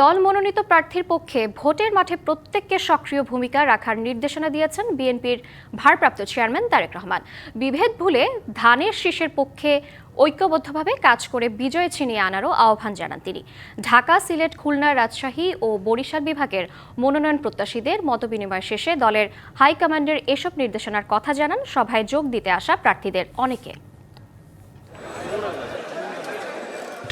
দল মনোনীত প্রার্থীর পক্ষে ভোটের মাঠে প্রত্যেককে সক্রিয় ভূমিকা রাখার নির্দেশনা দিয়েছেন বিএনপির ভারপ্রাপ্ত চেয়ারম্যান তারেক রহমান। বিভেদ ভুলে ধানের শীষের পক্ষে ঐক্যবদ্ধভাবে কাজ করে বিজয় ছিনিয়ে আনারও আহ্বান জানান তিনি। ঢাকা, সিলেট, খুলনা, রাজশাহী ও বরিশাল বিভাগের মনোনয়ন প্রত্যাশীদের মতবিনিময় শেষে দলের হাইকমান্ডের এসব নির্দেশনার কথা জানান সভায় যোগ দিতে আসা প্রার্থীদের অনেকে।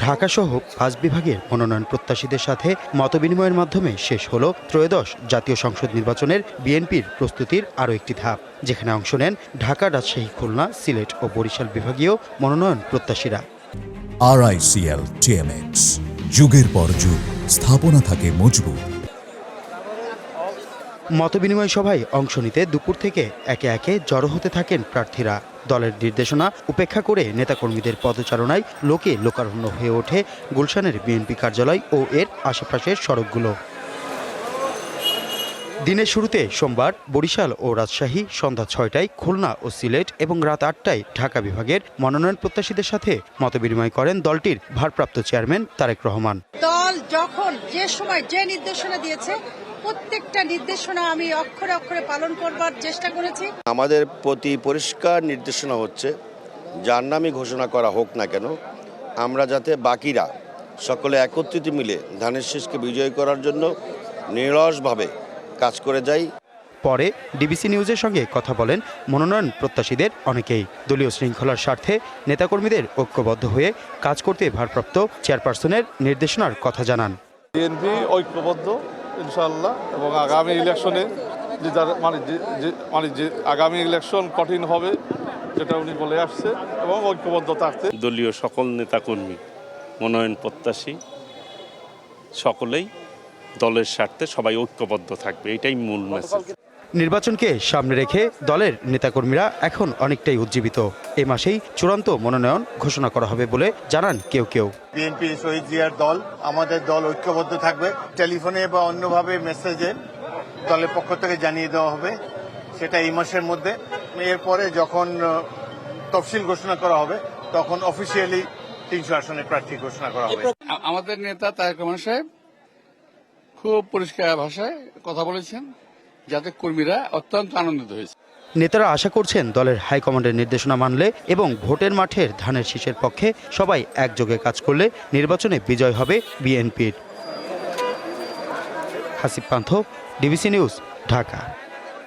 ঢাকাসহ পাঁচ বিভাগের মনোনয়ন প্রত্যাশীদের সাথে মতবিনিময়ের মাধ্যমে শেষ হল ত্রয়োদশ জাতীয় সংসদ নির্বাচনের বিএনপির প্রস্তুতির আরও একটি ধাপ, যেখানে অংশ নেন ঢাকা রাজশাহী, খুলনা, সিলেট ও বরিশাল বিভাগীয় মনোনয়ন প্রত্যাশীরা। আরআইসিএল টিএমএক্স যুগের পর যুগ, স্থাপনা থাকে মজবুত। মতবিনিময় সভায় অংশ নিতে দুপুর থেকে একে একে জড়ো হতে থাকেন প্রার্থীরা। দলের নির্দেশনা উপেক্ষা করে নেতাকর্মীদের পদচারণায় লোকে লোকারণ্য হয়ে ওঠে গুলশানের বিএনপি কার্যালয় ও এর আশেপাশের সড়কগুলো। দিনের শুরুতে সোমবার বরিশাল ও রাজশাহী সন্ধ্যা ছয়টায় খুলনা ও সিলেট এবং রাত আটটায় ঢাকা বিভাগের মনোনয়ন প্রত্যাশীদের সাথে মতবিনিময় করেন দলটির ভারপ্রাপ্ত চেয়ারম্যান তারেক রহমান। দল যখন যে সময় যে নির্দেশনা দিয়েছে প্রত্যেকটা নির্দেশনা আমি অক্ষরে অক্ষরে পালন করবার চেষ্টা করেছি। আমাদের প্রতি পরিষ্কার নির্দেশনা হচ্ছে যার নামই ঘোষণা করা হোক না কেন আমরা যাতে বাকিরা সকলে একত্রিত মিলে ধানের শীষকে বিজয় করার জন্য নিরসভাবে কাজ করে যাই। পরে ডিবিসি নিউজের সঙ্গে কথা বলেন মনোনয়ন প্রত্যাশীদের অনেকেই। দলীয় শৃঙ্খলার স্বার্থে নেতাকর্মীদের ঐক্যবদ্ধ হয়ে কাজ করতে ভারপ্রাপ্ত চেয়ারপারসনের নির্দেশনার কথা জানান। বিএনপি ঐক্যবদ্ধ ইনশাল্লাহ এবং আগামী ইলেকশনে যে যার মানে যে মানে যে আগামী ইলেকশন কঠিন হবে যেটা উনি বলে আসছে, এবং ঐক্যবদ্ধ থাকছে। দলীয় সকল নেতাকর্মী, মনোনয়ন প্রত্যাশী সকলেই দলের স্বার্থে সবাই ঐক্যবদ্ধ থাকবে এটাই মূল মেসেজ নির্বাচনকে সামনে রেখে দলের নেতাকর্মীরা এখন অনেকটাই উজ্জীবিত। এ মাসেই চূড়ান্ত মনোনয়ন ঘোষণা করা হবে বলে জানান কেউ কেউ। বিএনপি শহীদ জিয়ার দল আমাদের দল ঐক্যবদ্ধ থাকবে। টেলিফোনে বা অন্যভাবে মেসেজে দলের পক্ষ থেকে জানিয়ে দেওয়া হবে সেটা এই মাসের মধ্যে। এরপরে যখন তফসিল ঘোষণা করা হবে তখন অফিসিয়ালি তিনশো আসনের প্রার্থী ঘোষণা করা হবে। আমাদের নেতা তারেক রহমান সাহেব খুব পরিষ্কার ভাষায় কথা বলেছেন, যাতে কর্মীরা অত্যন্ত আনন্দিত হয়েছে। নেতারা আশা করছেন দলের হাইকমান্ডের নির্দেশনা মানলে এবং ভোটের মাঠের ধানের শীষের পক্ষে সবাই একযোগে কাজ করলে নির্বাচনে বিজয় হবে বিএনপির। Hasib Pantha, DBC news, Dhaka.